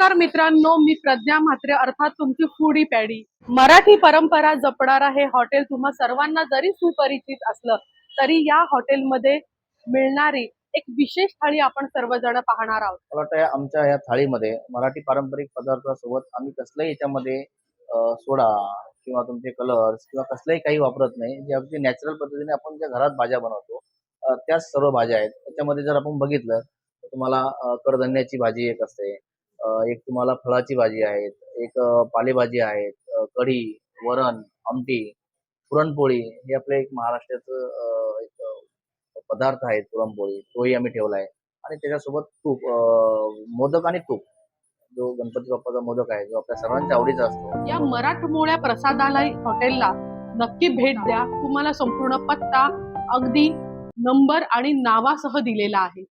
मित्रांनो मी प्रज्ञा म्हात्रे. अर्थात तुमची फूडी पॅडी मराठी परंपरा जपणारा हे हॉटेल. तुम्हा सर्वांना जरी सुपरिचित असलं तरी या हॉटेलमध्ये मिळणारी एक विशेष थाळी आपण सर्वजण पाहणार आहोत. मला वाटतं आमच्या या थाळीमध्ये मराठी पारंपरिक पदार्थासोबत आम्ही कसलंही याच्यामध्ये सोडा किंवा तुमचे कलर्स किंवा कसलंही काही वापरत नाही. जे अगदी नॅचरल पद्धतीने आपण ज्या घरात भाज्या बनवतो त्याच सर्व भाज्या आहेत. त्याच्यामध्ये जर आपण बघितलं तर तुम्हाला कडधान्याची भाजी एक असते. एक तुम्हाला फळाची भाजी आहेत एक पालेभाजी आहेत कढी वरण आमटी पुरणपोळी हे आपलं एक महाराष्ट्राचं एक पदार्थ आहे पुरणपोळी. तोही आम्ही ठेवला आहे. आणि त्याच्यासोबत तूप मोदक आणि तूप. जो गणपती बाप्पाचा मोदक आहे जो आपल्या सर्वांच्या आवडीचा असतो. या मराठमोळ्या प्रसादालय हॉटेलला नक्की भेट द्या. तुम्हाला संपूर्ण पत्ता अगदी नंबर आणि नावासह दिलेला आहे.